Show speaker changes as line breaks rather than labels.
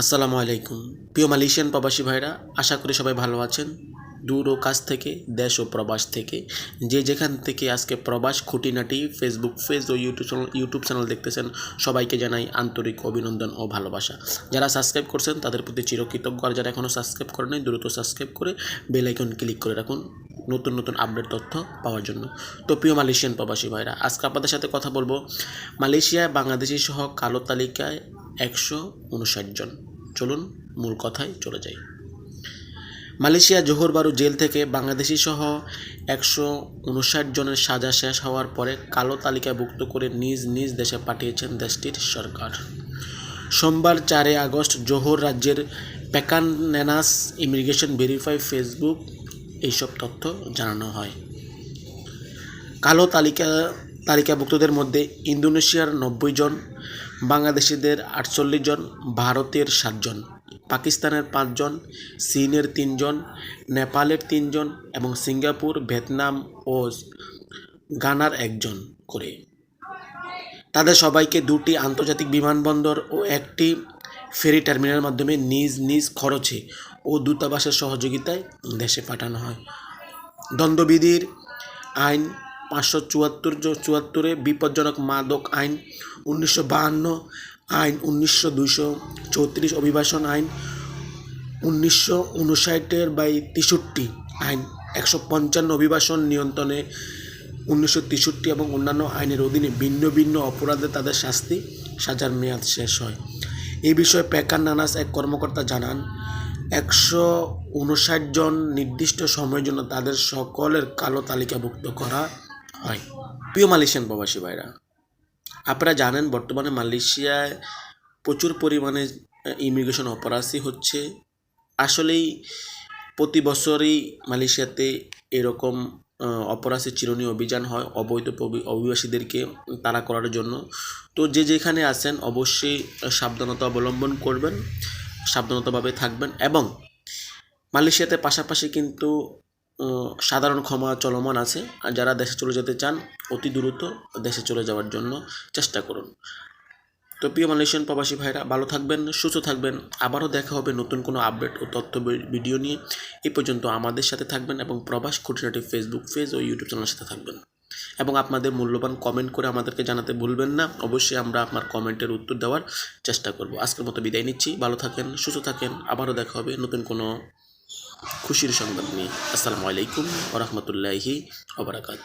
আসসালামু আলাইকুম। প্রিয় মালয়েশিয়ান প্রবাসী ভাইরা, আশা করি সবাই ভালো আছেন। দূর ও কাছ থেকে, দেশ ও প্রবাস থেকে, যে যেখান থেকে আজকে প্রবাস খুঁটিনাটি ফেসবুক পেজ ও ইউটিউব চ্যানেল ইউটিউব চ্যানেল দেখতেছেন, সবাইকে জানাই আন্তরিক অভিনন্দন ও ভালোবাসা। যারা সাবস্ক্রাইব করছেন, তাদের প্রতি চিরকৃতজ্ঞ। আর যারা এখনও সাবস্ক্রাইব করেন দ্রুত সাবস্ক্রাইব করে বেল আইকন ক্লিক করে রাখুন। নতুন নতুন আপডেট তথ্য পাওয়ার জন্য। তো প্রিয় মালয়েশিয়ান প্রবাসী ভাইরা, আজকে আপনাদের সাথে কথা বলব মালয়েশিয়ায় বাংলাদেশি সহ কালো তালিকায় একশো উনষাট জন। চলুন মূল কথায় চলে যাই। মালয়েশিয়া জোহরবারু জেল থেকে বাংলাদেশি সহ একশো উনষাট জনের সাজা শেষ হওয়ার পরে কালো তালিকাভুক্ত করে নিজ নিজ দেশে পাঠিয়েছেন দেশটির সরকার। সোমবার চারে আগস্ট জোহর রাজ্যের প্যাকাননেনাস ইমিগ্রেশন ভেরিফাই ফেসবুক এইসব তথ্য জানানো হয়। কালো তালিকা তালিকাভুক্তদের মধ্যে ইন্দোনেশিয়ার নব্বই জন বাংলাদেশিদের আটচল্লিশ জন, ভারতের সাতজন পাকিস্তানের পাঁচজন চীনের তিনজন নেপালের তিনজন এবং সিঙ্গাপুর, ভিয়েতনাম ও গানার একজন করে। তাদের সবাইকে দুটি আন্তর্জাতিক বিমানবন্দর ও একটি ফেরি টার্মিনালের মাধ্যমে নিজ নিজ খরচে ও দূতাবাসের সহযোগিতায় দেশে পাঠানো হয়। দ্বন্দ্ববিধির আইন পাঁচশো চুয়াত্তর চুয়াত্তরে বিপজ্জনক মাদক আইন উনিশশো আইন, উনিশশো দুইশো চৌত্রিশ অভিবাসন আইন, উনিশশো উনষাটের বাই তেষট্টি আইন, একশো পঞ্চান্ন অভিবাসন নিয়ন্ত্রণে উনিশশো তেষট্টি এবং অন্যান্য আইনের অধীনে ভিন্ন ভিন্ন অপরাধে তাদের শাস্তি সাজার মেয়াদ শেষ হয়। এই বিষয়ে প্যাকার নানাস এক কর্মকর্তা জানান, একশো উনষাট জন নির্দিষ্ট সময়ের জন্য তাদের সকলের কালো তালিকাভুক্ত করা হয়। প্রিয় মালয়েশিয়ান প্রবাসী ভাইরা আপনারা জানেন বর্তমানে মালয়েশিয়ায় প্রচুর পরিমাণে ইমিগ্রেশন অপরাধী হচ্ছে। আসলেই প্রতি বছরই মালয়েশিয়াতে এরকম অপরাধী চিরুনি অভিযান হয় অবৈধ অভিবাসীদেরকে তাড়া করার জন্য। তো যে যেখানে আছেন অবশ্যই সাবধানতা অবলম্বন করবেন, সাবধানতাভাবে থাকবেন এবং মালয়েশিয়াতে পাশাপাশি কিন্তু সাধারণ ক্ষমা চলমান আছে। আর যারা দেশে চলে যেতে চান, অতি দ্রুত দেশে চলে যাওয়ার জন্য চেষ্টা করুন। তো প্রিয় মালয়েশিয়ান প্রবাসী ভাইরা, ভালো থাকবেন, সুস্থ থাকবেন। আবারও দেখা হবে নতুন কোনো আপডেট ও তথ্য ভিডিও নিয়ে। এই পর্যন্ত আমাদের সাথে থাকবেন এবং প্রবাস খুঁটিনাটি ফেসবুক পেজ ও ইউটিউব চ্যানেলের সাথে থাকবেন। এবং আপনাদের মূল্যবান কমেন্ট করে আমাদেরকে জানাতে ভুলবেন না। অবশ্যই আমরা আপনার কমেন্টের উত্তর দেওয়ার চেষ্টা করব। আজকের মতো বিদায় নিচ্ছি। ভালো থাকেন, সুস্থ থাকেন। আবারও দেখা হবে নতুন কোনো খুশির সংবাদ নিয়ে। আসসালামু আলাইকুম ওরহমতুল্লাহি ওবরাকাত